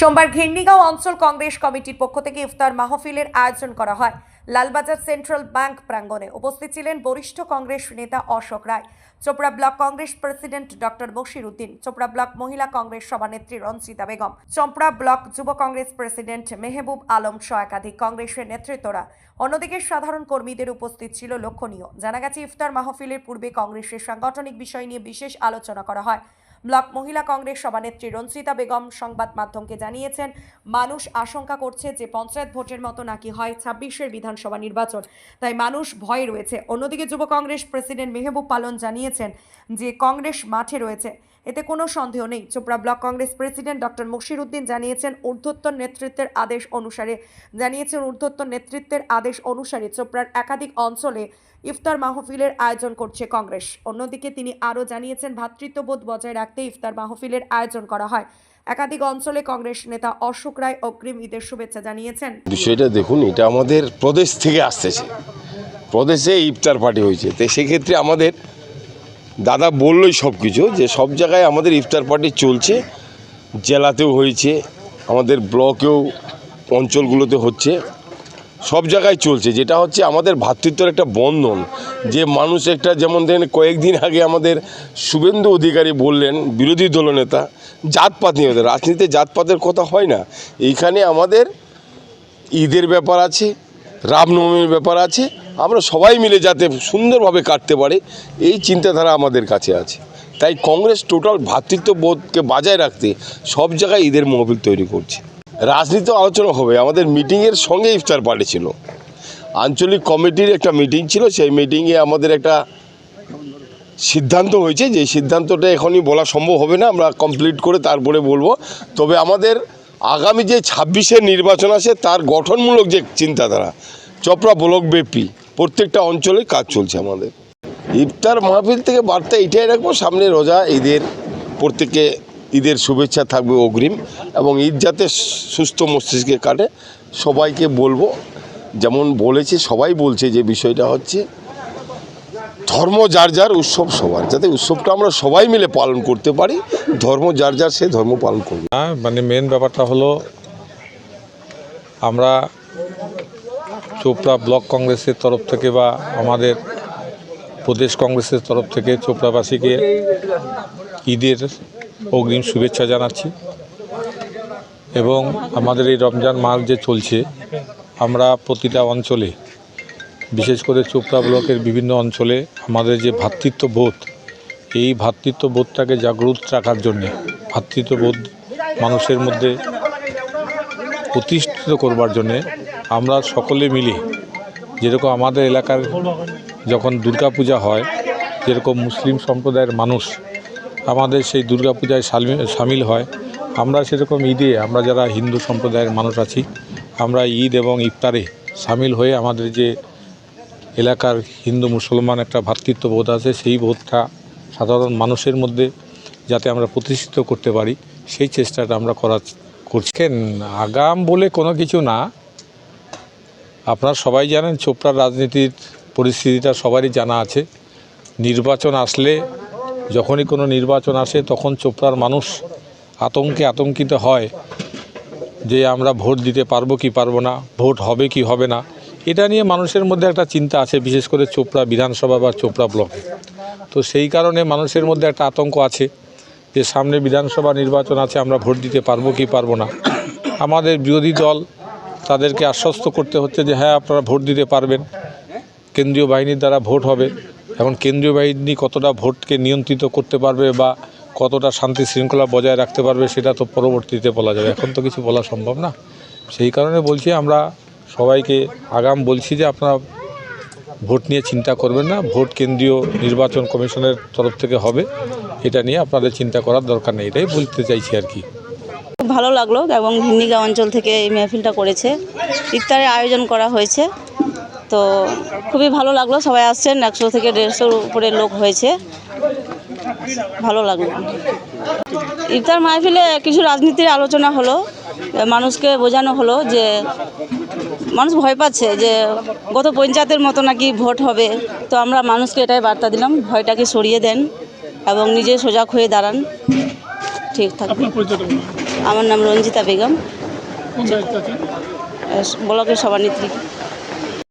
সোমবার ঘিরনিগাঁও অঞ্চল কংগ্রেস কমিটির পক্ষ থেকে ইফতার মাহফিলের আয়োজন করা হয়। লালবাজার সেন্ট্রাল ব্যাংক প্রাঙ্গণে উপস্থিত ছিলেন বরিষ্ঠ কংগ্রেস নেতা Ashok Roy, Chopra block Congress president doctor Bashir Uddin Chopra block মহিলা কংগ্রেস সভানেত্রী রঞ্জিতা বেগম, চোপড়া ব্লক যুব কংগ্রেস প্রেসিডেন্ট মেহবুব আলম সহ একাধিক কংগ্রেসের নেতৃত্বরা। অন্যদিকে সাধারণ কর্মীদের উপস্থিত ছিল লক্ষণীয়। জানা গেছে, ইফতার মাহফিলের পূর্বে কংগ্রেসের সাংগঠনিক বিষয় নিয়ে বিশেষ আলোচনা করা হয়। ব্লক মহিলা কংগ্রেস সভানেত্রী রঞ্জিতা বেগম সংবাদ মাধ্যমকে জানিয়েছেন, মানুষ আশঙ্কা করছে যে পঞ্চায়েত ভোটের মতো নাকি হয় ছাব্বিশের বিধানসভা নির্বাচন। তাই মানুষ ভয়ে রয়েছে। অন্যদিকে যুব কংগ্রেস প্রেসিডেন্ট মেহবুব পালন জানিয়েছেন যে কংগ্রেস মাঠে রয়েছে। এতে কোনো সন্দেহ নেই। Chopra block Congress president doctor Mushir Uddin জানিয়েছেন, ঊর্ধ্বতন নেতৃত্বের আদেশ অনুসারে জানিয়েছেন, ঊর্ধ্বতন নেতৃত্বের আদেশ অনুসারে চোপড়ার একাধিক অঞ্চলে ইফতার মাহফিলের আয়োজন করছে কংগ্রেস। অন্যদিকে তিনি আরও জানিয়েছেন ভ্রাতৃত্ববোধ বজায় রাখতে ইফতার মাহফিলের আয়োজন করা হয়। একাধিক অঞ্চলে কংগ্রেস নেতা অশোক রায় অগ্রিম ঈদের শুভেচ্ছা জানিয়েছেন। বিষয়টা দেখুন, এটা আমাদের প্রদেশ থেকে আসতেছে। প্রদেশে ইফতার পার্টি হয়েছে। তো সেক্ষেত্রে আমাদের দাদা বললোই সব কিছু যে সব জায়গায় আমাদের ইফতার পার্টি চলছে। জেলাতেও হয়েছে, আমাদের ব্লকেও, অঞ্চলগুলোতে হচ্ছে। সব জায়গায় চলছে, যেটা হচ্ছে আমাদের ভ্রাতৃত্বের একটা বন্ধন। যে মানুষ একটা যেমন ধরেন কয়েকদিন আগে আমাদের শুভেন্দু অধিকারী বললেন, বিরোধী দলনেতা জাতপাত নিয়ে। রাজনীতিতে জাতপাতের কথা হয় না। এইখানে আমাদের ঈদের ব্যাপার আছে, রামনবমীর ব্যাপার আছে, আমরা সবাই মিলে যাতে সুন্দরভাবে কাটতে পারে, এই চিন্তাধারা আমাদের কাছে আছে। তাই কংগ্রেস টোটাল ভ্রাতৃত্ববোধকে বজায় রাখতে সব জায়গায় ঈদের মহবিল তৈরি করছে। রাজনীতি আলোচনা হবে। আমাদের মিটিংয়ের সঙ্গে ইফতার পার্টি ছিল। আঞ্চলিক কমিটির একটা মিটিং ছিল, সেই মিটিংয়ে আমাদের একটা সিদ্ধান্ত হয়েছে। যে সিদ্ধান্তটা এখনই বলা সম্ভব হবে না, আমরা কমপ্লিট করে তারপরে বলব। তবে আমাদের আগামী যে ছাব্বিশের নির্বাচন আছে, তার গঠনমূলক যে চিন্তাধারা, চপড়া ব্লক ব্যাপী প্রত্যেকটা অঞ্চলে কাজ চলছে আমাদের। ইফতার মাহফিল থেকে বার্তা এটাই রাখব, সামনে রোজা, ঈদের প্রত্যেকে ঈদের শুভেচ্ছা থাকবে অগ্রিম এবং ঈদ যাতে সুস্থ মস্তিষ্কে কাটে, সবাইকে বলব, যেমন বলেছে, সবাই বলছে যে বিষয়টা হচ্ছে ধর্ম যার যার উৎসব সবার, যাতে উৎসবটা আমরা সবাই মিলে পালন করতে পারি, ধর্ম যার যার সে ধর্ম পালন করবে। হ্যাঁ মানে মেন ব্যাপারটা হলো আমরা চোপড়া ব্লক কংগ্রেসের তরফ থেকে বা আমাদের প্রদেশ কংগ্রেসের তরফ থেকে চোপড়াবাসীকে ঈদের অগ্রিম শুভেচ্ছা জানাচ্ছি। এবং আমাদের এই রমজান মাস যে চলছে, আমরা প্রতিটা অঞ্চলে, বিশেষ করে চোপড়া ব্লকের বিভিন্ন অঞ্চলে আমাদের যে ভ্রাতৃত্ববোধ এই ভ্রাতৃত্ববোধটাকে জাগ্রত রাখার জন্যে ভ্রাতৃত্ববোধ মানুষের মধ্যে প্রতিষ্ঠিত করবার জন্যে আমরা সকলে মিলে, যেরকম আমাদের এলাকার যখন দুর্গাপূজা হয়, যেরকম মুসলিম সম্প্রদায়ের মানুষ আমাদের সেই দুর্গাপূজায় সামিল হয়। আমরা সেরকম ঈদে, আমরা যারা হিন্দু সম্প্রদায়ের মানুষ আছি, আমরা ঈদ এবং ইফতারে সামিল হয়ে আমাদের যে এলাকার হিন্দু মুসলমান একটা ভ্রাতৃত্ববোধ আছে, সেই বোধটা সাধারণ মানুষের মধ্যে যাতে আমরা প্রতিষ্ঠিত করতে পারি, সেই চেষ্টাটা আমরা করা করছেন আগাম বলে কোনো কিছু না। আপনারা সবাই জানেন চোপড়ার রাজনীতির পরিস্থিতিটা সবারই জানা আছে। নির্বাচন আসলে যখনই কোনো নির্বাচন আসে, তখন চোপড়ার মানুষ আতঙ্কে আতঙ্কিত হয় যে আমরা ভোট দিতে পারব কি পারব না, ভোট হবে কি হবে না। এটা নিয়ে মানুষের মধ্যে একটা চিন্তা আছে, বিশেষ করে চোপড়া বিধানসভা বা চোপড়া ব্লকে। তো সেই কারণে মানুষের মধ্যে একটা আতঙ্ক আছে যে সামনে বিধানসভা নির্বাচন আছে, আমরা ভোট দিতে পারব কি পারব না। আমাদের বিরোধী দল তাদেরকে আশ্বস্ত করতে হচ্ছে যে হ্যাঁ আপনারা ভোট দিতে পারবেন। কেন্দ্রীয় বাহিনীর দ্বারা ভোট হবে। এখন কেন্দ্রীয় বাহিনী কতটা ভোটকে নিয়ন্ত্রিত করতে পারবে বা কতটা শান্তি শৃঙ্খলা বজায় রাখতে পারবে সেটা তো পরবর্তীতে বলা যাবে। এখন তো কিছু বলা সম্ভব না। সেই কারণে বলছি আমরা সবাইকে আগাম বলছি যে আপনারা ভোট নিয়ে চিন্তা করবেন না। ভোট কেন্দ্রীয় নির্বাচন কমিশনের তরফ থেকে হবে। এটা নিয়ে আপনাদের চিন্তা করার দরকার নেই। এটাই বলতে চাইছি আর কি। ভালো লাগল এবং ভিন্নিগা অঞ্চল থেকে এই মেহফিলটা করেছে। ইফতারের আয়োজন করা হয়েছে। তো খুবই ভালো লাগল। সবাই আসছেন একশো থেকে দেড়শোর উপরে লোক হয়েছে। ভালো লাগল। ইফতার মাহফিলে কিছু রাজনীতির আলোচনা হলো মানুষকে বোঝানো হলো যে মানুষ ভয় পাচ্ছে যে গত পঞ্চায়েতের মতো নাকি ভোট হবে। তো আমরা মানুষকে এটাই বার্তা দিলাম ভয়টাকে সরিয়ে দেন এবং নিজে সজাগ হয়ে দাঁড়ান। ঠিক থাকবে আমার নাম রঞ্জিতা বেগম। ব্লকের সভানেত্রী।